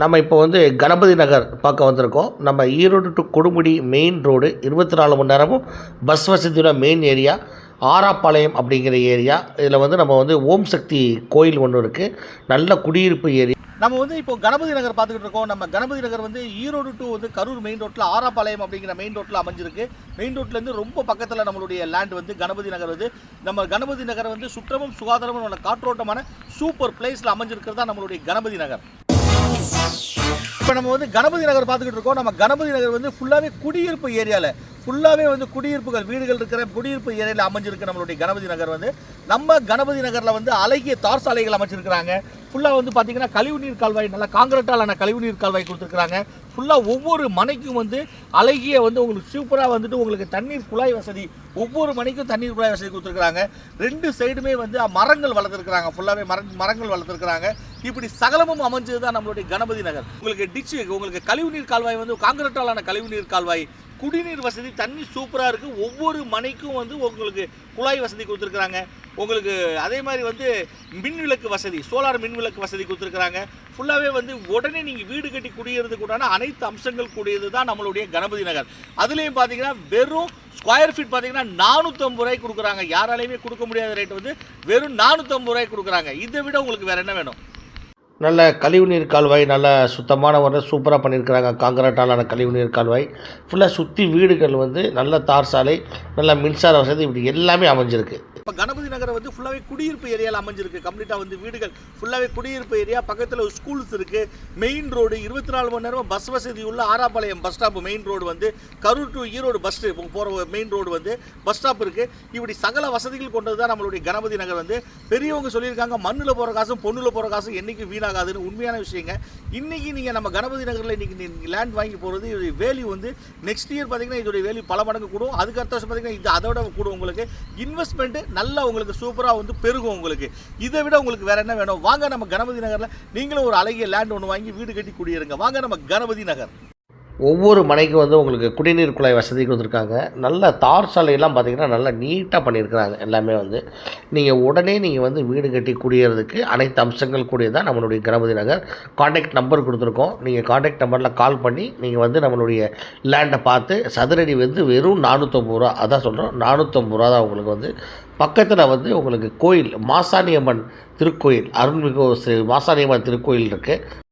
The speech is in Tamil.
நம்ம இப்போ வந்து கணபதி நகர் பார்க்க வந்திருக்கோம். நம்ம Erode to Kodumudi main road இருபத்தி நாலு மணி நேரமும் பஸ் வசதியோட மெயின் ஏரியா ஆராப்பாளையம் அப்படிங்கிற ஏரியா இதில் வந்து நம்ம வந்து ஓம் சக்தி கோயில் ஒன்று இருக்குது நல்ல குடியிருப்பு ஏரியா. நம்ம வந்து இப்போ கணபதி நகர் பார்த்துக்கிட்டு இருக்கோம். நம்ம கணபதி நகர் வந்து ஈரோடு டு வந்து கரூர் மெயின் ரோட்டில் ஆராப்பாளையம் அப்படிங்கிற மெயின் ரோட்டில் அமைஞ்சிருக்கு. மெயின் ரோட்லேருந்து ரொம்ப பக்கத்தில் நம்மளுடைய லேண்ட் வந்து கணபதி நகர் வந்து. நம்ம கணபதி நகர் வந்து சுற்றமும் சுகாதாரமும் உள்ள காற்றோட்டமான சூப்பர் பிளேஸில் அமைஞ்சிருக்கிறது தான் நம்மளுடைய கணபதி நகர். இப்போ நம்ம வந்து கணபதி நகர் பார்த்துக்கிட்டு இருக்கோம். நம்ம கணபதி நகர் வந்து ஃபுல்லாகவே குடியிருப்பு ஏரியாவில் ஃபுல்லாகவே வந்து குடியிருப்புகள் வீடுகள் இருக்கிற குடியிருப்பு ஏரியாவில் அமைஞ்சிருக்கு நம்மளுடைய கணபதி நகர் வந்து. நம்ம கணபதி நகரில் வந்து அழகிய தார் சாலைகள் அமைச்சிருக்கிறாங்க. ஃபுல்லாக வந்து பார்த்தீங்கன்னா கழிவுநீர் கால்வாய் நல்லா காங்கிரட்டாலான கழிவுநீர் கால்வாய் கொடுத்துருக்குறாங்க. ஃபுல்லாக ஒவ்வொரு மனைக்கும் வந்து அழகிய வந்து உங்களுக்கு சூப்பராக வந்துட்டு உங்களுக்கு தண்ணீர் குழாய் வசதி ஒவ்வொரு மனைக்கும் தண்ணீர் குழாய் வசதி கொடுத்துருக்குறாங்க. ரெண்டு சைடுமே வந்து மரங்கள் வளர்த்துருக்குறாங்க. ஃபுல்லாகவே மர மரங்கள் வளர்த்துருக்குறாங்க. இப்படி சகலமும் அமைஞ்சது தான் நம்மளுடைய கணபதி நகர். உங்களுக்கு டிச்சு உங்களுக்கு கழிவுநீர் கால்வாய் வந்து காங்கிரட்டாலான கழிவுநீர் கால்வாய். குடிநீர் வசதி தண்ணி சூப்பராக இருக்குது ஒவ்வொரு மனைக்கும் வந்து உங்களுக்கு குழாய் வசதி கொடுத்துருக்குறாங்க. உங்களுக்கு அதே மாதிரி வந்து மின் விளக்கு வசதி சோலார் மின்விளக்கு வசதி கொடுத்துருக்குறாங்க. ஃபுல்லாகவே வந்து உடனே நீங்கள் வீடு கட்டி குடியேறதுக்கு உண்டான அனைத்து அம்சங்கள் கூடியது தான் நம்மளுடைய கணபதி நகர். அதுலேயும் பார்த்தீங்கன்னா வெறும் ஸ்கொயர் ஃபீட் பார்த்தீங்கன்னா நானூற்றம்பது ரூபாய்க்கு கொடுக்குறாங்க. யாராலையுமே கொடுக்க முடியாத ரேட் வந்து வெறும் நானூற்றம்பது ரூபாய்க்கு கொடுக்குறாங்க. இதை விட உங்களுக்கு வேறு என்ன வேணும்? நல்ல கழிவுநீர் கால்வாய் நல்ல சுத்தமான ஒரு சூப்பராக பண்ணியிருக்கிறாங்க காங்கிரட்டாலான கழிவுநீர் கால்வாய். ஃபுல்லாக சுற்றி வீடுகள் வந்து நல்ல தார் சாலை நல்ல மின்சார வசதி இப்படி எல்லாமே அமைஞ்சிருக்கு. இப்போ கணபதி நகரம் வந்து ஃபுல்லாகவே குடியிருப்பு ஏரியாவில் அமைஞ்சிருக்கு. கம்ப்ளீட்டாக வந்து வீடுகள். ஃபுல்லாகவே குடியிருப்பு ஏரியா பக்கத்தில் ஸ்கூல்ஸ் இருக்குது மெயின் ரோடு இருபத்தி நாலு மணி நேரம் பஸ் வசதி உள்ள Arappalayam bus stop main road வந்து கரூர் டு ஈரோடு பஸ் போகிற மெயின் ரோடு வந்து பஸ் ஸ்டாப் இருக்குது இப்படி சகல வசதிகள் கொண்டது தான் நம்மளுடைய கணபதி நகர் வந்து. பெரியவங்க சொல்லியிருக்காங்க மண்ணில் போகிற காசும் பொண்ணில் போகிற காசும் என்றைக்கும் வீணாகாதுன்னு உண்மையான விஷயங்க. இன்றைக்கி நீங்கள் நம்ம கணபதி நகரில் இன்றைக்கி நீங்கள் லேண்ட் வாங்கி போகிறது இதோடைய வேல்யூ வந்து நெக்ஸ்ட் இயர் பார்த்தீங்கன்னா இதோடைய வேல்யூ பல மடங்கு கூடும். அதுக்கு அடுத்த வருஷம் பார்த்தீங்கன்னா இது அதோட கூடும் உங்களுக்கு. இன்வெஸ்ட்மெண்ட்டு நல்லா உங்களுக்கு சூப்பராக வந்து பெருகும் உங்களுக்கு. இதை விட உங்களுக்கு வேற என்ன வேணும்? வாங்க நம்ம கணபதி நகரில் நீங்களும் ஒரு அழகிய லேண்ட் ஒன்று வாங்கி வீடு கட்டி குடியிருங்க. வாங்க நம்ம கணபதி நகர். ஒவ்வொரு மனைக்கும் வந்து உங்களுக்கு குடிநீர் குழாய் வசதி கொடுத்துருக்காங்க. நல்ல தார் சாலையெல்லாம் பார்த்தீங்கன்னா நல்லா நீட்டாக பண்ணியிருக்கிறாங்க எல்லாமே வந்து. நீங்கள் உடனே நீங்கள் வந்து வீடு கட்டி குடியேறதுக்கு அனைத்து அம்சங்கள் கூடியதான் நம்மளுடைய கணபதி நகர். காண்டாக்ட் நம்பர் கொடுத்துருக்கோம். நீங்கள் காண்டாக்ட் நம்பரில் கால் பண்ணி நீங்கள் வந்து நம்மளுடைய லேண்டை பார்த்து சதுரடி வந்து வெறும் நானூற்றம்பது ரூபா. அதான் சொல்கிறோம் நானூற்றம்பது ரூபா தான் உங்களுக்கு வந்து பக்கத்தில் வந்து உங்களுக்கு கோயில் மாசாணியம்மன் திருக்கோயில் அருள்மிகு ஸ்ரீ மாசாணியம்மன் திருக்கோயில் இருக்குது